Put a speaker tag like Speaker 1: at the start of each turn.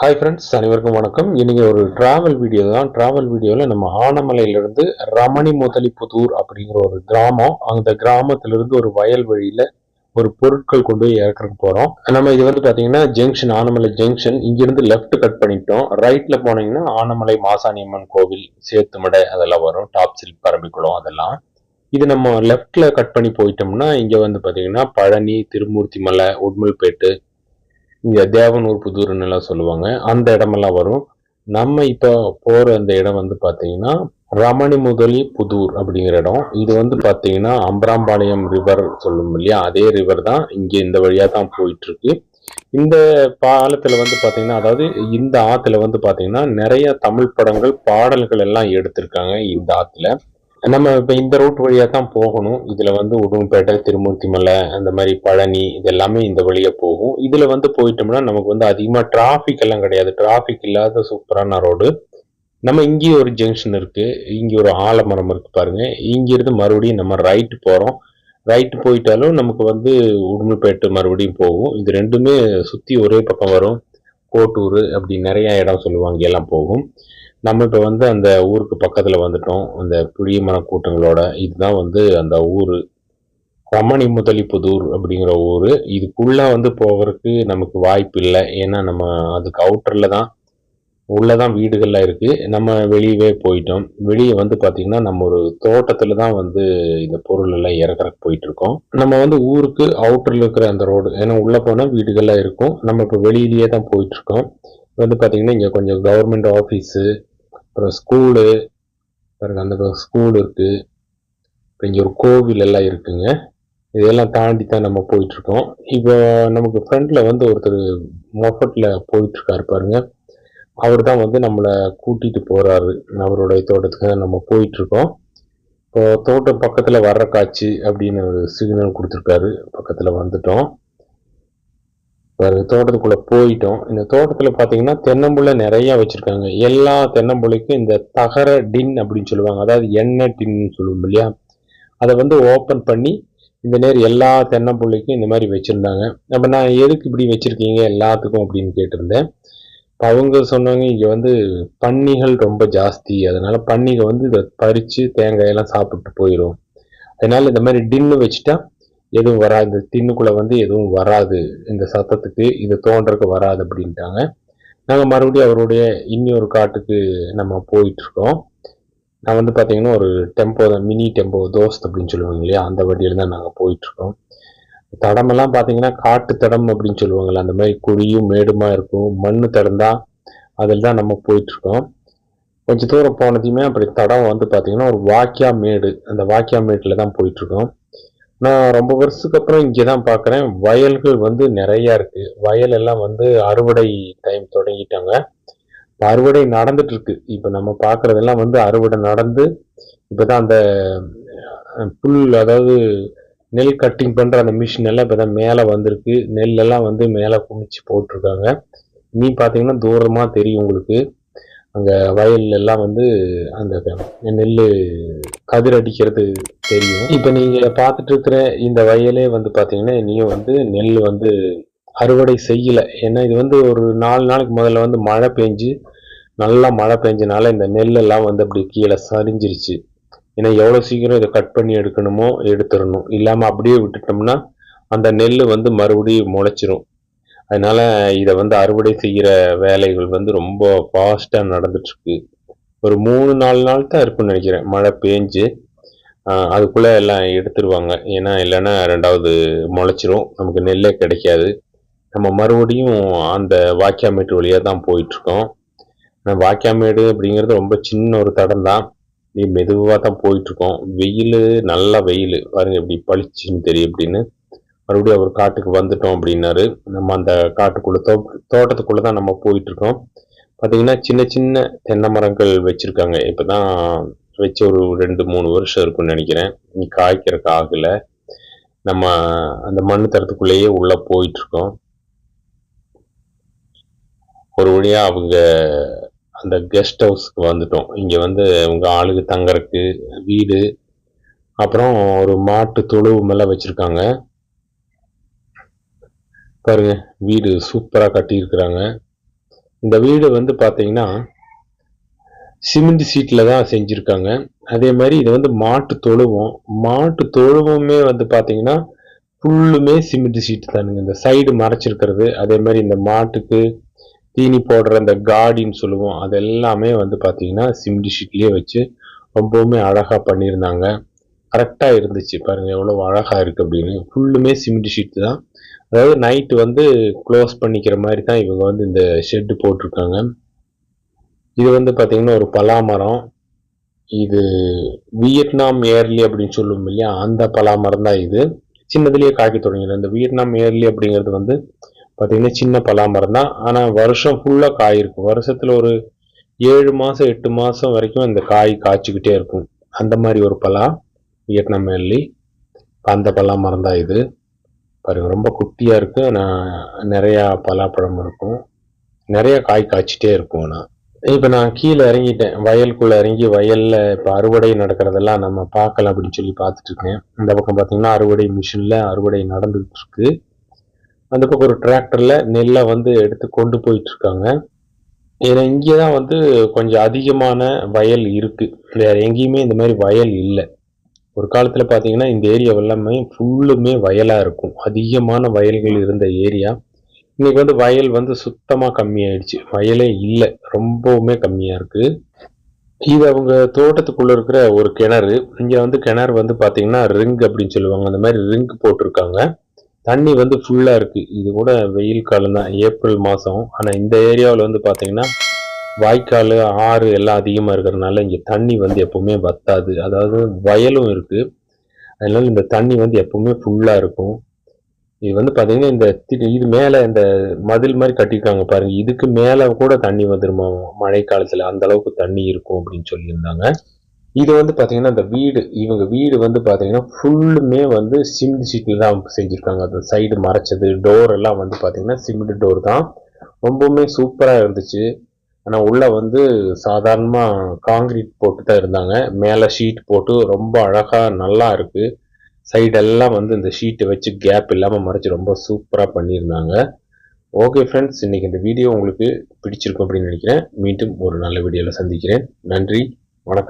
Speaker 1: Hi friends அனைவருக்கும் வணக்கம். இன்றைக்கி ஒரு ட்ராவல் வீடியோ தான். ட்ராவல் வீடியோவில் நம்ம ஆனமலையிலேருந்து ரமணி முதலிப்புதூர் அப்படிங்கிற ஒரு கிராமம் அந்த கிராமத்திலிருந்து ஒரு வயல்வெளியில் ஒரு பொருட்கள் கொண்டு போய் இறக்குறக்கு போகிறோம் நம்ம இது வந்து பார்த்தீங்கன்னா ஜங்ஷன் ஆனமலை ஜங்ஷன் இங்கிருந்து லெஃப்ட் கட் பண்ணிட்டோம். ரைட்டில் போனீங்கன்னா ஆனமலை மாசாணியம்மன் கோவில் சேத்துமடை அதெல்லாம் வரும். டாப் சில் பரம்பிக்குளம் அதெல்லாம். இது நம்ம லெஃப்டில் கட் பண்ணி போயிட்டோம்னா இங்கே வந்து பார்த்தீங்கன்னா பழனி திருமூர்த்தி மலை உட்மல்பேட்டு இங்கே தேவனூர் புதூர்னு எல்லாம் சொல்லுவாங்க. அந்த இடமெல்லாம் வரும். நம்ம இப்போ போகிற அந்த இடம் வந்து பார்த்தீங்கன்னா ரமணி முதலி புதூர் அப்படிங்கிற இடம். இது வந்து பார்த்தீங்கன்னா அம்பராம்பாளையம் ரிவர் சொல்லும் இல்லையா? அதே ரிவர் தான் இங்கே இந்த வழியாக தான் போயிட்டுருக்கு. இந்த பாலத்தில் வந்து பார்த்தீங்கன்னா அதாவது இந்த ஆற்றுல வந்து பார்த்தீங்கன்னா நிறைய தமிழ் படங்கள் பாடல்கள் எல்லாம் எடுத்திருக்காங்க இந்த ஆற்றுல நம்ம இப்போ இந்த ரூட் வழியாக தான் போகணும். இதில் வந்து உடும்பேட்டை திருமூர்த்தி மலை அந்த மாதிரி பழனி இது எல்லாமே இந்த வழியாக போகும். இதில் வந்து போயிட்டோம்னா நமக்கு வந்து அதிகமாக டிராஃபிக் எல்லாம் கிடையாது. டிராஃபிக் இல்லாத சூப்பரான ரோடு நம்ம இங்கேயும் ஒரு ஜங்ஷன் இருக்குது இங்கே ஒரு ஆலமரம் இருக்குது பாருங்கள் இங்கேருந்து மறுபடியும் நம்ம ரைட்டு போகிறோம் ரைட்டு போயிட்டாலும் நமக்கு வந்து உடுமல்பேட்டு மறுபடியும் போகும். இது ரெண்டுமே சுற்றி ஒரே பக்கம் வரும். கோட்டூர் அப்படி நிறையா இடம் சொல்லுவாங்க எல்லாம் போகும். நம்ம இப்போ வந்து அந்த ஊருக்கு பக்கத்தில் வந்துட்டோம். அந்த புளிய கூட்டங்களோட இதுதான் வந்து அந்த ஊர். ரமணி முதலிப்புதூர் அப்படிங்கிற ஊர். இதுக்குள்ளே வந்து போகிறதுக்கு நமக்கு வாய்ப்பு இல்லை. ஏன்னா நம்ம அதுக்கு அவுட்டரில் தான் உள்ளே தான் வீடுகள்லாம் இருக்குது நம்ம வெளியவே போயிட்டோம். வெளியே வந்து பார்த்திங்கன்னா நம்ம ஒரு தோட்டத்தில் தான் வந்து இந்த பொருள் எல்லாம் இறக்குறக்கு போயிட்டுருக்கோம். நம்ம வந்து ஊருக்கு அவுட்டரில் இருக்கிற அந்த ரோடு ஏன்னா உள்ளே போனால் வீடுகள்லாம் இருக்கும். நம்ம இப்போ வெளியிலேயே தான் போயிட்டுருக்கோம். வந்து பார்த்திங்கன்னா இங்கே கொஞ்சம் கவர்மெண்ட் ஆஃபீஸு அப்புறம் ஸ்கூலு பாருங்க அந்த ஸ்கூல் இருக்கு. அப்புறம் இங்கே ஒரு கோவில் எல்லாம் இருக்குங்க. இதெல்லாம் தாண்டி தான் நம்ம போயிட்டுருக்கோம். இப்போ நமக்கு ஃப்ரண்ட்ல வந்து ஒருத்தர் மொஃபட்டில் போயிட்டுருக்காரு பாருங்க. அவர் தான் வந்து நம்மளை கூட்டிகிட்டு போகிறாரு அவருடைய தோட்டத்துக்கு நம்ம போயிட்டுருக்கோம். இப்போ தோட்டம் பக்கத்தில் வர்ற காட்சி அப்படின்னு ஒரு சிக்னல் கொடுத்துருக்காரு. பக்கத்தில் வந்துட்டோம். பாருங்க தோட்டத்துக்குள்ளே போயிட்டோம். இந்த தோட்டத்தில் பார்த்தீங்கன்னா தென்னம்புள்ள நிறையா வச்சுருக்காங்க. எல்லா தென்னம்புள்ளைக்கும் இந்த தகர டின் அப்படின்னு சொல்லுவாங்க. அதாவது எண்ணெய் டின்னு சொல்லுவோம் இல்லையா? அதை வந்து ஓப்பன் பண்ணி இந்த நேர் எல்லா தென்னம்புள்ளைக்கும் இந்த மாதிரி வச்சுருந்தாங்க. அப்போ நான் எதுக்கு இப்படி வச்சுருக்கீங்க எல்லாத்துக்கும் அப்படின்னு கேட்டிருந்தேன். இப்போ அவங்க சொன்னாங்க இங்கே வந்து பன்னிகள் ரொம்ப ஜாஸ்தி. அதனால் பன்னிகள் வந்து இதை பறித்து தேங்காயெல்லாம் சாப்பிட்டு போயிடும் அதனால் இந்த மாதிரி டின்னு வச்சுட்டா எதுவும் வராது இந்த டின்னுக்குள்ள வந்து எதுவும் வராது. இந்த சத்தத்துக்கு இது தோன்றதுக்கு வராது அப்படின்ட்டாங்க. நாங்கள் மறுபடியும் அவருடைய இன்னொரு காட்டுக்கு நம்ம போயிட்டுருக்கோம். நான் வந்து பார்த்தீங்கன்னா ஒரு டெம்போ தான் மினி டெம்போ தோஸ்த் அப்படின்னு சொல்லுவாங்க இல்லையா? அந்த வண்டியில தான் நாங்கள் போயிட்டுருக்கோம். தடமெல்லாம் பார்த்தீங்கன்னா காட்டு தடம் அப்படின்னு சொல்லுவாங்கல்ல அந்த மாதிரி குழியும் மேடுமா இருக்கும் மண் தடம் தான் அதில் தான் நம்ம போயிட்டுருக்கோம். கொஞ்சம் தூரம் போனதையுமே அப்படி தடம் வந்து பார்த்தீங்கன்னா ஒரு வாக்கியா மேடு அந்த வாக்கியா மேட்டில் தான் போயிட்டுருக்கோம். நான் ரொம்ப வருஷத்துக்கு அப்புறம் இங்கே தான் பார்க்குறேன் வயல்கள் வந்து நிறையா இருக்கு. வயல் எல்லாம் வந்து அறுவடை டைம் தொடங்கிட்டாங்க. அறுவடை நடந்துட்டு இருக்கு. இப்போ நம்ம பார்க்குறதெல்லாம் வந்து அறுவடை நடந்து இப்போ தான் அந்த புல் அதாவது நெல் கட்டிங் பண்ணுற அந்த மிஷின் எல்லாம் இப்போ தான் மேலே வந்திருக்கு. நெல்லெல்லாம் வந்து மேலே குமிச்சு போட்டிருக்காங்க. நீ பார்த்தீங்கன்னா தூரமாக தெரியும் உங்களுக்கு. அங்கே வயல் எல்லாம் வந்து அந்த நெல் கதிர் அடிக்கிறது தெரியும். இப்போ நீங்கள் பார்த்துட்டு இருக்கிற இந்த வயலே வந்து பார்த்தீங்கன்னா இனியும் வந்து நெல் வந்து அறுவடை செய்யல. ஏன்னா இது வந்து ஒரு நாலு நாளைக்கு முதல்ல வந்து மழை பெஞ்சு நல்லா மழை பெஞ்சனால இந்த நெல்லெல்லாம் வந்து அப்படி கீழே சரிஞ்சிருச்சு. ஏன்னா எவ்வளோ சீக்கிரம் இதை கட் பண்ணி எடுக்கணுமோ எடுத்துடணும். இல்லாமல் அப்படியே விட்டுட்டோம்னா அந்த நெல் வந்து மறுபடியும் முளைச்சிரும். அதனால் இதை வந்து அறுவடை செய்கிற வேலைகள் வந்து ரொம்ப ஃபாஸ்ட்டாக நடந்துட்டுருக்கு. ஒரு மூணு நாலு நாள் தான் இருக்கும்னு நினைக்கிறேன். மழை பேஞ்சு அதுக்குள்ளே எல்லாம் எடுத்துருவாங்க. ஏன்னா இல்லைன்னா ரெண்டாவது முளைச்சிரும். நமக்கு நெல்லே கிடைக்காது. நம்ம மறுபடியும் அந்த வாக்கியாமேட்டு வழியாக தான் போயிட்டுருக்கோம். இருக்கோம் வாக்கியாமேடு அப்படிங்கிறது ரொம்ப சின்ன ஒரு தடம் தான். நீ மெதுவாக தான் போயிட்டுருக்கோம். வெயில் நல்லா வெயில். பாருங்கள் எப்படி பளிச்சுன்னு தெரியும் அப்படின்னு. மறுபடியும் அவர் காட்டுக்கு வந்துட்டோம் அப்படின்னாரு. நம்ம அந்த காட்டுக்குள்ள தோ தோட்டத்துக்குள்ள தான் நம்ம போயிட்டு இருக்கோம் பார்த்தீங்கன்னா சின்ன சின்ன தென்னை மரங்கள் வச்சிருக்காங்க. இப்பதான் வச்சு ஒரு ரெண்டு மூணு வருஷம் இருக்கும்னு நினைக்கிறேன். நீ காய்க்கிறக்கு ஆகலை. நம்ம அந்த மண் தரத்துக்குள்ளேயே உள்ளே போயிட்டுருக்கோம். ஒரு வழியாக அவங்க அந்த கெஸ்ட் ஹவுஸ்க்கு வந்துட்டோம். இங்கே வந்து அவங்க ஆளுக்கு தங்கறதுக்கு வீடு. அப்புறம் ஒரு மாட்டு தொழுவு மேல வச்சுருக்காங்க. பாருங்க வீடு சூப்பராக கட்டியிருக்கிறாங்க. இந்த வீடு வந்து பார்த்தீங்கன்னா சிமெண்ட் சீட்டில் தான் செஞ்சுருக்காங்க. அதே மாதிரி இது வந்து மாட்டு தொழுவம். மாட்டு தொழுவமே வந்து பார்த்தீங்கன்னா ஃபுல்லுமே சிமெண்ட் சீட்டு தானுங்க. இந்த சைடு மறைச்சிருக்கிறது. அதே மாதிரி இந்த மாட்டுக்கு தீனி போடுற அந்த காடின்னு சொல்லுவோம். அது எல்லாமே வந்து பார்த்தீங்கன்னா சிமெண்ட் ஷீட்லேயே வச்சு ரொம்பவுமே அழகாக பண்ணியிருந்தாங்க. கரெக்டாக இருந்துச்சு பாருங்கள் எவ்வளோ அழகாக இருக்குது அப்படின்னு. ஃபுல்லுமே சிமெண்ட் ஷீட் தான். அதாவது நைட்டு வந்து க்ளோஸ் பண்ணிக்கிற மாதிரி தான் இவங்க வந்து இந்த ஷெட்டு போட்டிருக்காங்க. இது வந்து பார்த்தீங்கன்னா ஒரு பலாமரம். இது வியட்நாம் ஏர்லி அப்படின்னு சொல்லுவோம் இல்லையா? அந்த பலாமரம் தான் இது. சின்னதுலேயே காய்க்க தொடங்கிடும். இந்த வியட்நாம் ஏர்லி அப்படிங்கிறது வந்து பார்த்திங்கன்னா சின்ன பலாமரம் தான். ஆனால் வருஷம் ஃபுல்லாக காய் இருக்கும் வருஷத்தில் ஒரு ஏழு மாதம் எட்டு மாதம் வரைக்கும் இந்த காய் காய்ச்சிக்கிட்டே இருக்கும். அந்த மாதிரி ஒரு பலா. வியட்நாம் ஏர்லி அந்த பலாமரம் தான் இது. பாருங்க ரொம்ப குட்டியாக இருக்குது ஆனால் நிறையா பலாப்பழம் இருக்கும். நிறைய காய் காய்ச்சிட்டே இருக்கும் ஆனால் இப்போ நான் கீழே இறங்கிட்டேன். வயலுக்குள்ளே இறங்கி வயலில் இப்போ அறுவடை நடக்கிறதெல்லாம் நம்ம பார்க்கலாம் அப்படின்னு சொல்லி பார்த்துட்டு இருக்கேன். இந்த பக்கம் பார்த்தீங்கன்னா அறுவடை மிஷினில் அறுவடை நடந்துகிட்டு இருக்கு. அந்த பக்கம் ஒரு டிராக்டரில் நெல்லை வந்து எடுத்து கொண்டு போயிட்டு இருக்காங்க. ஏன்னா இங்கே தான் வந்து கொஞ்சம் அதிகமான வயல் இருக்குது வேற எங்கேயுமே இந்த மாதிரி வயல் இல்லை. ஒரு காலத்தில் பார்த்தீங்கன்னா இந்த ஏரியா எல்லாமே ஃபுல்லுமே வயலாக இருக்கும். அதிகமான வயல்கள் இருந்த ஏரியா இன்றைக்கி வந்து வயல் வந்து சுத்தமாக கம்மியாயிடுச்சு. வயலே இல்லை. ரொம்பவுமே கம்மியாக இருக்குது இது அவங்க தோட்டத்துக்குள்ளே இருக்கிற ஒரு கிணறு. இங்கே வந்து கிணறு வந்து பார்த்தீங்கன்னா ரிங் அப்படின்னு சொல்லுவாங்க. அந்த மாதிரி ரிங் போட்டிருக்காங்க. தண்ணி வந்து ஃபுல்லாக இருக்குது இது கூட வெயில் காலம் தான். ஏப்ரல் மாதம் ஆனால் இந்த ஏரியாவில் வந்து பார்த்தீங்கன்னா வாய்க்கால் ஆறு எல்லாம் அதிகமாக இருக்கிறதுனால இங்கே தண்ணி வந்து எப்போவுமே வத்தாது. அதாவது வயலும் இருக்குது அதனால இந்த தண்ணி வந்து எப்போவுமே ஃபுல்லாக இருக்கும். இது வந்து பார்த்தீங்கன்னா இந்த தி- இது மேலே இந்த மதில் மாதிரி கட்டியிருக்காங்க பாருங்கள் இதுக்கு மேலே கூட தண்ணி வந்துருமா மழை காலத்தில் அந்த அளவுக்கு தண்ணி இருக்கும் அப்படின்னு சொல்லியிருந்தாங்க. இது வந்து பார்த்தீங்கன்னா இந்த வீடு இவங்க வீடு வந்து பார்த்தீங்கன்னா ஃபுல்லுமே வந்து சிமெண்ட் சீட்டில் தான் செஞ்சுருக்காங்க. அந்த சைடு மறைச்சது டோர் எல்லாம் வந்து பார்த்தீங்கன்னா சிமெண்ட் டோர் தான். ரொம்பவுமே சூப்பராக இருந்துச்சு. ஆனால் உள்ளே வந்து சாதாரணமாக காங்கிரீட் போட்டு தான் இருந்தாங்க. மேலே ஷீட் போட்டு ரொம்ப அழகாக நல்லா இருக்குது சைடெல்லாம் வந்து இந்த ஷீட்டை வச்சு கேப் இல்லாமல் மறைச்சி ரொம்ப சூப்பராக பண்ணியிருந்தாங்க. ஓகே ஃப்ரெண்ட்ஸ் இன்னைக்கு இந்த வீடியோ உங்களுக்கு பிடிச்சிருக்கும் அப்படின்னு நினைக்கிறேன். மீண்டும் ஒரு நல்ல வீடியோவில் சந்திக்கிறேன். நன்றி வணக்கம்.